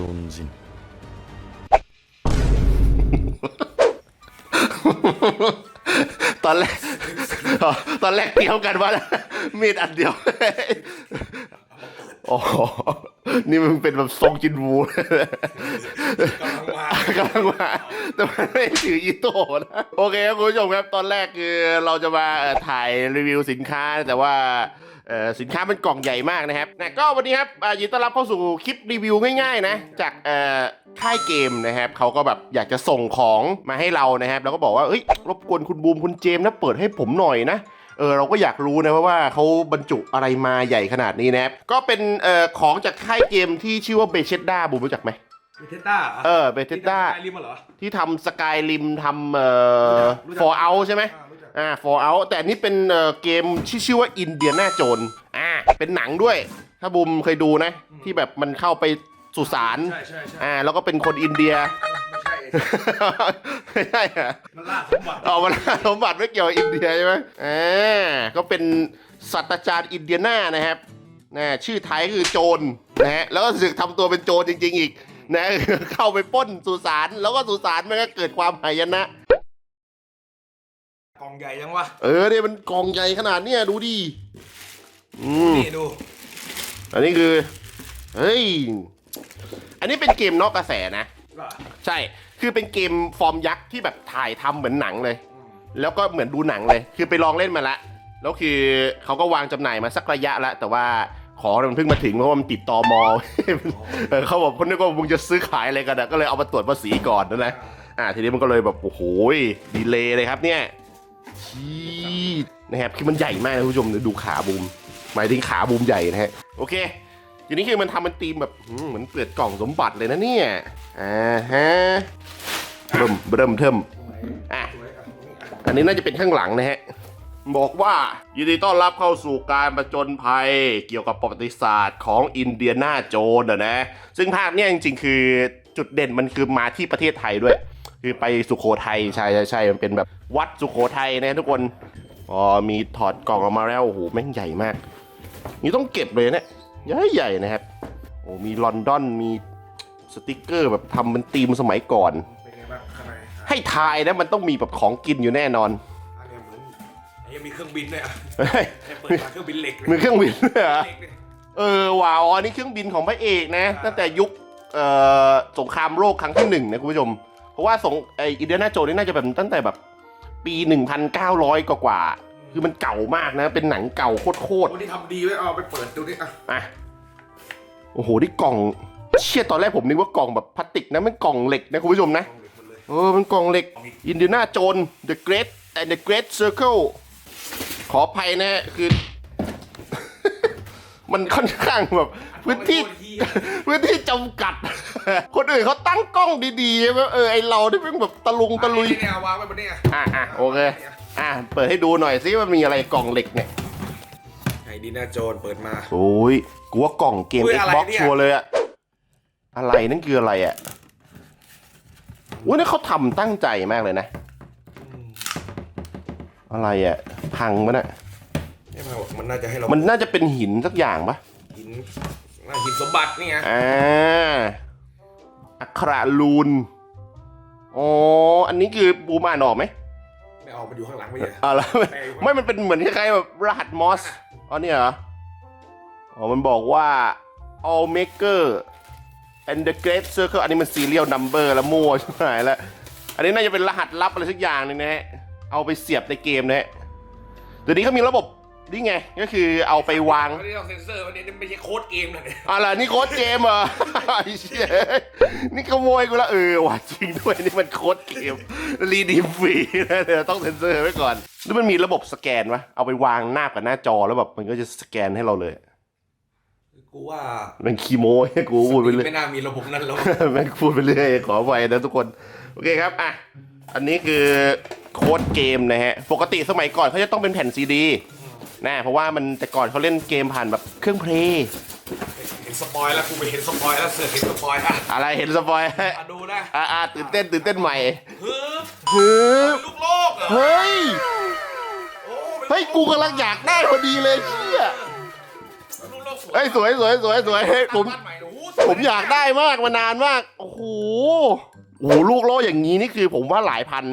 Sonnensinn. ตอนแรก ตอนแรกเดียวกันว่ามีดอันเดียว โอ้โหนี่มึงเป็นแบบทรงจินวูกำลังมากำลังมาแต่มันไม่ถืออีโต้นะโอเคครับคุณผู้ชมครับตอนแรกคือเราจะมาเอ่อถ่ายรีวิวสินค้าแต่ว่าเอ่อสินค้ามันกล่องใหญ่มากนะครับนะก็วันนี้ครับอ่ายินดีต้อนรับเข้าสู่คลิปรีวิวง่ายๆนะ จากเอ่อค่ายเกมนะครับเขาก็แบบอยากจะส่งของมาให้เรานะครับ แล้วก็บอกว่าเอ้ยรบกวนคุณบูมคุณเจมส์นะเปิดให้ผมหน่อยนะ เออเราก็อยากรู้นะเพราะว่าเขาบรรจุอะไรมาใหญ่ขนาดนี้นะครับก็เป็นเอ่อของจากค่ายเกมที่ชื่อว่าเบเชด้าบูมรู้จักไหมเบเทต้าเออเบเชด้าไอริมเหรอที่ทำสกายริมทำเอ่อรู้จักฟอร์เอาใช่ไหมอ่ารู้จักอ่าฟอร์เอาแต่อันนี้เป็นเอ่อเกมที่ชื่อว่าอินเดียนาโจนอ่าเป็นหนังด้วย ถ้าบูมเคยดูนะ ที่แบบมันเข้าไปสุสานใช่ใช่ใช่อ่าแล้วก็เป็นคนอินเดีย ไม่ใช่ไม่ใช่เหรอมันล่าสมบัติเอามันสมบัติไม่เกี่ยวกับอินเดียใช่ไหมอ่าก็เป็นศาสตราจารย์อินเดียนานะครับนะชื่อไทยคือโจรนะฮะแล้วก็สึกทำตัวเป็นโจรจริง ๆ อีกนะเข้าไปปล้นสุสานแล้วก็สุสานมันก็เกิดความหายนะกล่องใหญ่ยังวะเออเนี่ยมันกองใหญ่ขนาดเนี้ยดูดิอืมนี่ดู อันนี้คือ เฮ้ย อันนี้เป็นเกมนอกกระแสนะว่าใช่ คือเป็นเกมฟอร์มยักษ์ที่แบบถ่ายทำเหมือนหนังเลย แล้วก็เหมือนดูหนังเลย คือไปลองเล่นมาละ แล้วคือเขาก็วางจำหน่ายมาสักระยะแล้วแต่ว่าของมันเพิ่งมาถึงเพราะว่ามันติดตอมอ เออเขาบอกคนนึกว่ามึงจะซื้อขายอะไรกันอะก็เลยเอามาตรวจภาษีก่อนนะนะอ่า ทีนี้มันก็เลยแบบ โอ้โหดีเลยเลยครับเนี่ยชี้นะครับคือมันใหญ่มากนะคุณผู้ชมเดี๋ยวดูขาบูม หมายถึงขาบูมใหญ่นะฮะ โอเค ทีนี้คือมันทำเป็นธีมแบบอืมเหมือนเปิดกล่องสมบัติเลยนะเนี่ย อ่าฮะเริ่มเริ่มเทิมอะอันนี้น่าจะเป็นข้างหลังนะฮะ บอกว่ายินดีต้อนรับเข้าสู่การประจนภัยเกี่ยวกับประวัติศาสตร์ของอินเดียนาโจนอะนะ ซึ่งภาคเนี้ยจริงๆ คือจุดเด่นมันคือมาที่ประเทศไทยด้วย คือไปสุโขทัยใช่ใช่ใช่มันเป็นแบบวัดสุโขทัยนะทุกคนอ๋อมีถอดกล่องออกมาแล้วโอ้โหแม่งใหญ่มาก นี่ต้องเก็บเลยเนี่ยใหญ่ใหญ่ๆนะครับโอ้มีลอนดอนมี สติกเกอร์แบบทำเป็นธีมสมัยก่อน เป็นไงบ้างข้างในให้ทายนะมันต้องมีแบบของกินอยู่แน่นอน อันนี้เหมือนไอ้ยังมีเครื่องบินด้วยอะเฮ้ยแค่เปิดมาเครื่องบินเหล็กเลยมีเครื่องบินด้วยเหรอ เหล็กเลยเออว้าวอันนี้เครื่องบินของพระเอกนะ ตั้งแต่ยุคเอ่อสงครามโลกครั้งที่หนึ่งนะคุณผู้ชม เพราะว่าสงไออินเดียนาโจนนี่น่าจะแบบตั้งแต่แบบ ปี 1,900 กว่ากว่าๆคือมันเก่ามากนะ เป็นหนังเก่าโคตรวันนี้ทำดีไว้เอาไปเปิดดูดิอะๆอะโอ้โหนี่กล่อง เชี่ยตอนแรกผมนึกว่ากล่องแบบพลาสติกนะมันกล่องเหล็กนะคุณผู้ชมนะกล่องเหล็กหมดเลยเออมันกล่องเหล็กอินเดียนาโจน The Great and the Great Circle ขออภัยนะฮะคือ มันค่อนข้างแบบพื้นที่พื้นที่จำกัด คนอื่นเขาตั้งกล้องดีๆใช่ไหมเออไอเราที่เป็นแบบตะลุงตะลุยอันนี้เนี่ยวางไว้บนนี้อะอะอะโอเคอะเปิดให้ดูหน่อยซิว่ามีอะไรกล่องเหล็กเนี่ยไอ้ดีน่าโจนเปิดมาโอ้ยกูว่ากล่องเกมอุ้ยอะไร Xbox เนี่ยชัวร์เลยอะ อะไรนั่นคืออะไรอะอุ้ยนี่เขาทำตั้งใจมากเลยนะ อะไรอะพังมันอะเนี่ยมันบอกมันน่าจะให้เรามันน่าจะเป็นหินสักอย่างปะหินน่าหินสมบัตินี่ไงอ่าอัคราลูนอ๋ออันนี้คือบูมอ่านออกไหมไม่เอามาอยู่ข้างหลังไม่ใช่อ่าแล้วไม่ไม่มันเป็นเหมือนคล้ายๆแบบรหัสมอสอ๋อเนี่ยเหรออ๋อมันบอกว่า all maker and the great circle อันนี้มัน serial number แล้วมั่วใช่ไหมแล้ว อันนี้น่าจะเป็นรหัสลับอะไรสักอย่างหนึงนะฮะ เอาไปเสียบในเกมนะฮะเดี๋ยวนี้เขามีระบบนี่ไง ก็คือเอาไปวาง ไม่ได้ต้องเซ็นเซอร์วันนี้ไม่ใช่โค้ดเกมนะเนี่ย อะไรนี่โค้ดเกมเหรอไอ้เชี่ยนี่ขโมยกูละเออว่ะจริงด้วยนี่มันโค้ดเกม รีดีมฟรีนะเดี๋ยวต้องเซ็นเซอร์ไว้ก่อน แล้วมันมีระบบสแกนวะเอาไปวางหน้ากับหน้าจอแล้วแบบมันก็จะสแกนให้เราเลย กูว่ามันคีโมให้กูพูดไปเรื่อยไม่น่ามีระบบนั้นแล้วแม่งพูดไปเรื่อยขอไปนะทุกคน โอเคครับอะอันนี้คือโค้ดเกมนะฮะ ปกติสมัยก่อนเขาจะต้องเป็นแผ่นซีดีนะเพราะว่ามันแต่ก่อนเขาเล่นเกมผ่านแบบเครื่องเพลย์เห็นสปอยแล้วกูไปเห็นสปอยแล้วเสือกเห็นสปอยอะอะไรเห็นสปอยมาดูนะอ่าอ่าตื่นเต้นตื่นเต้นใหม่ฮึบฮึบเป็นลูกโลกเหรอเฮ้ยโอ้ป็นเฮ้ยกูกำลังอยากได้พอดีเลยเชี่ยลูกโลก สวยเฮ้ยสวยสวยสวยสวยเฮ้ยผม บ้านใหม่โอ้ยผมอยากได้มากมานานมาก โอ้โหโอ้โหลูกโลอย่างนี้นี่คือผมว่าหลายพัน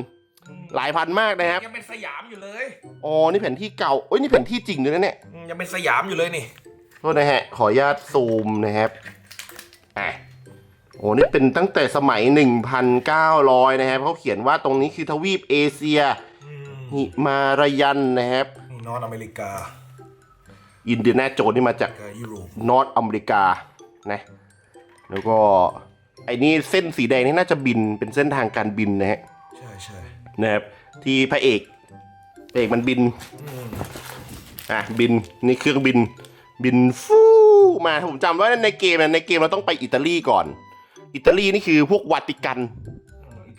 หลายพันมากนะครับ ยังเป็นสยามอยู่เลยอ๋อ นี่แผนที่เก่าเอ้ย นี่แผนที่จริงด้วยนะเนี่ย อืมยังเป็นสยามอยู่เลยนี่ โทษนะฮะ ขออนุญาตซูมนะครับอะโอ้นี่เป็นตั้งแต่สมัย 1,900 นะครับเขาเขียนว่าตรงนี้คือทวีปเอเชียหิมารายันนะครับ นี่นอร์ทอเมริกา อินเดียนาโจนนี่มาจากกับยุโรปนอร์ทอเมริกานะแล้วก็ไอ้นี่เส้นสีแดงนี่น่าจะบินเป็นเส้นทางการบินนะฮะใช่ใช่นะครับที่พระเอกพระเอกมันบินอะบินนี่เครื่องบินบินฟูมาผมจำว่าในเกมนะในเกมเราต้องไปอิตาลีก่อน อิตาลีนี่คือพวกวาติกัน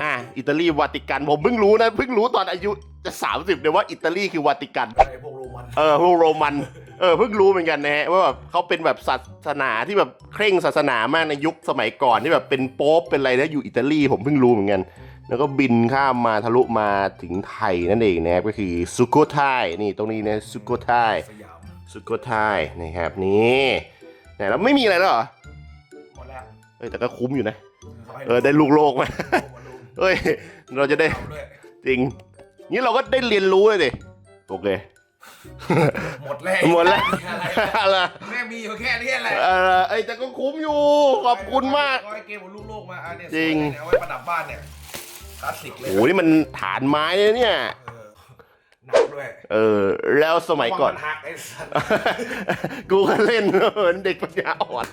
อะอิตาลีวาติกันผมเพิ่งรู้นะเพิ่งรู้ตอนอายุจะสามสิบเนี่ยว่าอิตาลีคือวาติกันไอ้พวกโรมันเออพวกโรมัน เออเพิ่งรู้เหมือนกันนะฮะว่าแบบเขาเป็นแบบศาสนาที่แบบเคร่งศาสนามากในยุคสมัยก่อนที่แบบเป็นโป๊ปเป็นอะไรนะอยู่อิตาลีผมเพิ่งรู้เหมือนกัน แล้วก็บินข้ามมาทะลุมาถึงไทยนั่นเองนะครับก็คือสุโขทัยนี่ตรงนี้นะสุโขทัยสยามสุโขทัยนะครับนี่ไหนแล้วไม่มีอะไรแล้วเหรอหมดแล้วเอ้ยแต่ก็คุ้มอยู่นะขาให้เออได้ลูกโลกมาหมดลูกเอ้ยเราจะได้เอาด้วยจริงงี้เราก็ได้เรียนรู้เลยดิโอเค หมดแล้วหมดแล้วอะไรอะไรแม่มีอยู่แค่นี้แหละเออไอยแต่ก็คุ้มอยู่ขอบคุณมากร้อยเกมของลูกโลกมาอันเนี้ยจริงสวยเลยเนี่ยเอาไว้ประดับบ้านเนี่ยคลาสสิกเลยโอ้โหนี่มันฐานไม้เลยเนี่ยเออหนักด้วยเออแล้วสมัยก่อนระวังมันหักไอ้สัตว์กูก็เล่นเหมือนเด็กปัญญาอ่อน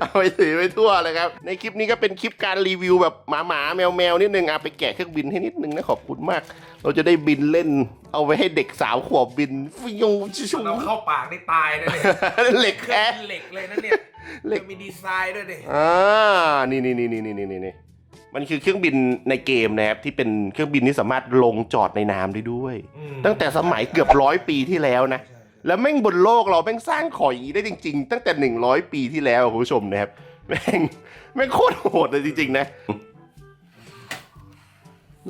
เอาไปถือไปทั่วเลยครับ ในคลิปนี้ก็เป็นคลิปการรีวิวแบบหมาหมาแมวแมวนิดนึงอะไปแกะเครื่องบินให้นิดนึงนะขอบคุณมาก เราจะได้บินเล่น เอาไว้ให้เด็กสาวขวบบินฟิวชิวเราเข้าปากได้ตายนะเนี่ยเหล็กเครื่แค่องเหล็กเลยนะเนี่ยเหล็กจะมีดีไซน์ด้วยดิอ่านี่นี่นี่นี่นี่นี่นี่มันคือเครื่องบินในเกมนะครับที่เป็นเครื่องบินที่สามารถลงจอดในน้ำได้ด้วยอืมตั้งแต่สมัยเกือบร้อยปีที่แล้วนะใช่ใช่ แล้วแม่งบนโลกเราแม่งสร้างของอย่างนี้ได้จริง ๆ ตั้งแต่ 100 ปีที่แล้วคุณผู้ชมนะครับแม่งแม่งโคตรโหดเลยจริง ๆ นะ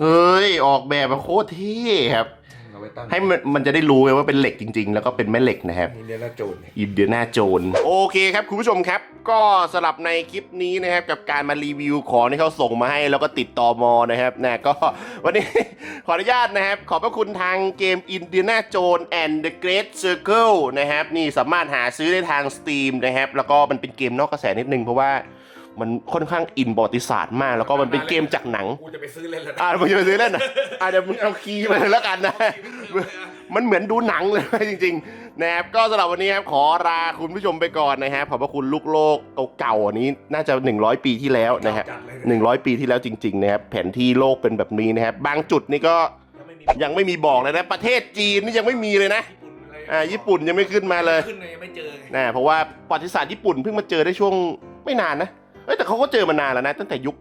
เอ้ยออกแบบมาโคตรเท่ครับ เอาไว้ตั้งให้มันมันจะได้รู้ไงว่าเป็นเหล็กจริง ๆ แล้วก็เป็นแม่เหล็กนะครับมีเดียนาโจนเนี่ยอินเดียนาโจนโอเคครับคุณผู้ชมครับ ก็สลับในคลิปนี้นะครับ กับการมารีวิวของที่เขาส่งมาให้ แล้วก็ติดต่อมอนะครับนะก็ วันนี้ ขออนุญาตนะครับ ขอบพระคุณทางเกม Indiana Jones and the Great Circle นะครับ นี่สามารถหาซื้อได้ทาง Steam นะครับ แล้วก็มันเป็นเกมนอกกระแสนิดนึงเพราะว่า มันค่อนข้างอินประวัติศาสตร์มาก แล้วก็มันเป็นเกมจากหนัง กูจะไปซื้อเล่นแล้วนะอ่ามึงจะไปซื้อเล่นนะอ่าเดี๋ยวมึงเอาคีย์มาเลยแล้วกันนะ มันเหมือนดูหนังเลยจริงๆนะครับก็สำหรับวันนี้ครับขอลาคุณผู้ชมไปก่อนนะครับขอบพระคุณลูกโลกเก่าๆอันนี้น่าจะ 100 ปีที่แล้วนะฮะจัดเลยหนึ่งร้อยปีที่แล้วจริงๆนะครับแผนที่โลกเป็นแบบนี้นะครับบางจุดนี่ก็ยังไม่มียังไม่มีบอกเลยนะ ประเทศจีนนี่ยังไม่มีเลยนะญี่ปุ่นอะไรอ่าญี่ปุ่นยังไม่ขึ้นมาเลยขึ้นเลยยังไม่เจอไงนะเพราะว่าประวัติศาสตร์ญี่ปุ่นเพิ่งมาเจอได้ช่วงไม่นานนะ เอ้ยแต่เขาก็เจอมานานแล้วนะ ตั้งแต่ยุค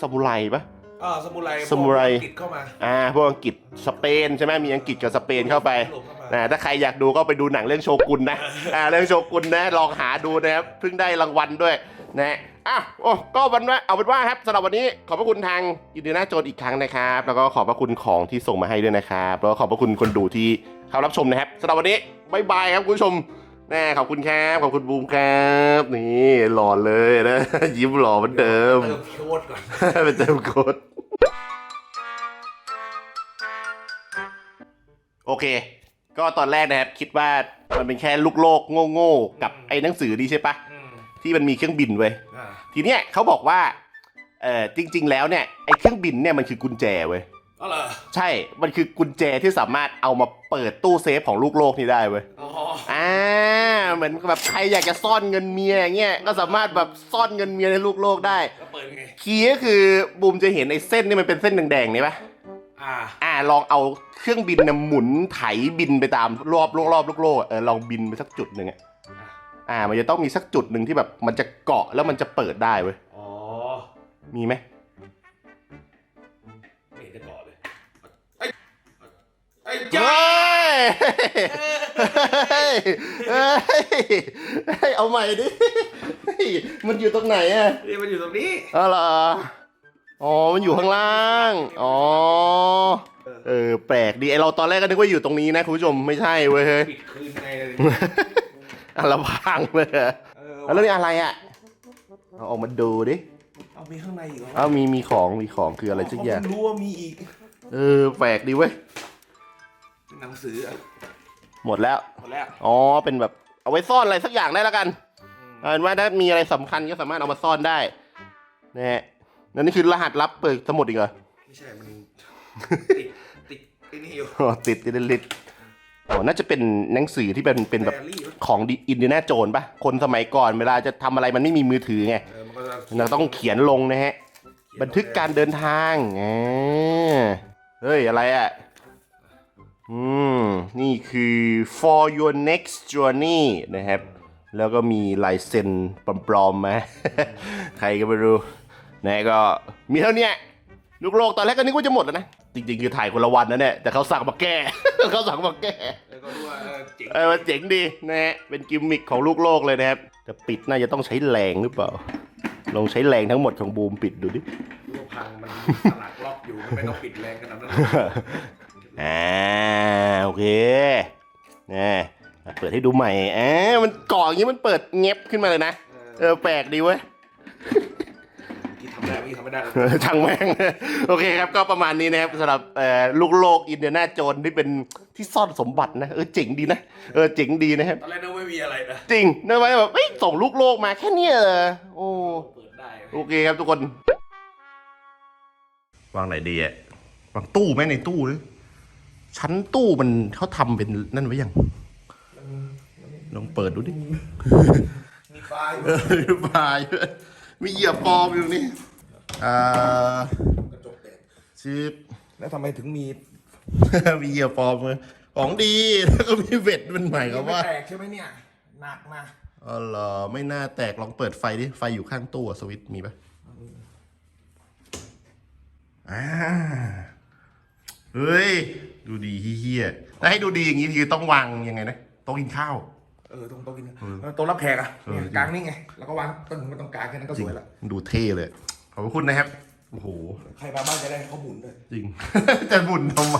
ซามูไรปะ อ่าสมุไรสมุไร พวกอังกฤษเข้ามาอ่าพวกอังกฤษสเปนใช่ไหมมีอังกฤษกับสเปนเข้าไปยุโรปเข้ามานะถ้าใครอยากดูก็ไปดูหนังเรื่องโชกุนนะอ่าเรื่องโชกุนนะลองหาดูนะครับเพิ่งได้รางวัลด้วยนะอะโอ้ก็วันว่าเอาเป็นว่าครับสำหรับวันนี้ขอบพระคุณทางยินดีน่าโจนอีกครั้งนะครับ แล้วก็ขอบพระคุณของที่ส่งมาให้ด้วยนะครับแล้วก็ขอบพระคุณคนดูที่เข้ารับชมนะครับสำหรับวันนี้บายบายครับคุณผู้ชม แน่ขอบคุณครับขอบคุณบูมครับ นี่หล่อเลยนะ ยิ้มหล่อเหมือนเดิมเติมโค้ดก่อนเป็นเติมโค้ดโอเค ก็ตอนแรกนะครับ คิดว่ามันเป็นแค่ลูกโลกโง่ๆกับไอ้หนังสือนี่ใช่ปะอืมที่มันมีเครื่องบินเว้ยอ่าทีเนี้ยเขาบอกว่าเออจริง ๆ แล้วเนี่ยไอ้เครื่องบินเนี่ยมันคือกุญแจเว้ยอ๋อเหรอใช่ มันคือกุญแจที่สามารถเอามาเปิดตู้เซฟของลูกโลกนี้ได้เว้ยอ๋ออ่า เหมือนแบบใครอยากจะซ่อนเงินเมียอย่างเงี้ยก็สามารถแบบซ่อนเงินเมียในลูกโลกได้ แล้วเปิดยังไง คีย์ก็คือบูมจะเห็นไอ้เส้นนี่มันเป็นเส้นแดงๆนี่ปะอ่า อ่าลองเอาเครื่องบินน่ะหมุนไถบินไปตามรอบโลกรอบโลกโลกอะเออลองบินไปสักจุดหนึ่งอะอ่า มันจะต้องมีสักจุดหนึ่งที่แบบมันจะเกาะแล้วมันจะเปิดได้เว้ยอ๋อ มีไหมไม่เห็นจะก่อเลยไอ้ไอ้เฮ้จ้ายเฮ้ยเฮ้ยเฮ้ยเอาใหม่ดิเฮ้ยมันอยู่ตรงไหนอะนี่มันอยู่ตรงนี้ อ๋อเหรออ๋อ มันอยู่ข้างล่าง อ๋อ เออ แปลกดีไอเราตอนแรกก็นึกว่าอยู่ตรงนี้นะคุณผู้ชม ไม่ใช่เว้ยเฮ้ยปิดคืนไงเลยอะเราพังเลยอะเออแล้วนี่อะไรอะเอาออกมาดูดิ เอามีข้างในอีกเหรอเอามีมีของมีของคืออะไรสักอย่าง เขเพิ่รู้ว่ามีอีก เออ แปลกดีเว้ยเป็นหนังสืออะ หมดแล้ว หมดแล้วอ๋อเป็นแบบเอาไว้ซ่อนอะไรสักอย่างได้แล้วกันเอาเป็นว่าถ้ามีอะไรสำคัญก็สามารถเอามาซ่อนได้นะฮะนั่นนี่คือรหัสลับเปิดสมุดอีกเหรอไม่ใช่มันติดติดไอ้นี่อยู่อ๋อติดติดลิดอ๋อน่าจะเป็นหนังสือที่เป็นเป็นแบบไดอารี่ปะของอินเดียนาโจนปะคนสมัยก่อนเวลาจะทำอะไรมันไม่มีมือถือไงเออมันก็จะเราต้องเขียนลงนะฮะ บันทึกการเดินทางอ่าเฮ้ยอะไรอะ อืม นี่คือ for your next journey นะครับ แล้วก็มีลายเซ็นปลอมๆมา ใครก็ไม่รู้ นะก็มีเท่าเนี้ยลูกโลกตอนแรกก็นึกว่าจะหมดแล้วนะ จริงๆ คือถ่ายคนละวันนะเนี่ย แต่เขาสั่งมาแก้ เขาสั่งมาแก้แล้วก็รู้ว่าเออเจ๋งเออมันเจ๋งดีนะฮะ เป็นกิมมิคของลูกโลกเลยนะครับ แต่ปิดน่าจะต้องใช้แรงหรือเปล่า ลองใช้แรงทั้งหมดของบูมปิดดูดิรู้ว่าพังมันสลักล็อกอยู่มันไม่ต้องปิดแรงขนาดนั้น อ่าโอเคนะเปิดให้ดูใหม่อ่ามันเกาะอย่างนี้มันเปิดเงียบขึ้นมาเลยนะ เออแปลกดีเว้ยที่ทำได้ที่ทำไม่ได้เออช่างแม่งโอเคครับก็ประมาณนี้นะครับสำหรับเอ่อลูกโลกอินเดียนาโจนที่เป็นที่ซ่อนสมบัตินะเออเจ๋งดีนะเออเจ๋งดีนะครับตอนแรกนึกว่าไม่มีอะไรนะจริงนะไว้แบบเอ้ยส่งลูกโลกมาแค่เนี้ยเหรอโอ้เปิดได้โอเคครับทุกคน วางไหนดีอะวางตู้ไหมในตู้หรือ ชั้นตู้มันเขาทำเป็นนั่นไว้ยัง ลองเปิดดูดิ มีไฟล์เออปลายมีเหยียบปลอมอยู่นี่อ่ากระจกแตกชิป แล้วทำไมถึงมีมีเหยียบปลอมเลยของดีแล้วก็มีเบ็ดมันใหม่กับว่า แตกใช่ไหมเนี่ย หนักนะอ๋อเหรอไม่น่าแตกลองเปิดไฟดิ ไฟอยู่ข้างตู้อะสวิตช์มีปะอ่าเฮ้ย ดูดีเฮี้ยๆแล้วให้ดูดีอย่างนี้คือต้องวางยังไงนะโต๊ะกินข้าว เออตรงโต๊ะกินเออโต๊ะรับแขกอะเนี่ยเออกลางนี่ไง แล้วก็วางตึ้งไว้ตรงกลางแค่นั้นก็จสริงวยละดูเท่เลย ขอบคุณนะครับ โอ้โห ใครมาบ้านจะได้เขาหมุนด้วยจริง จะบุญทำไม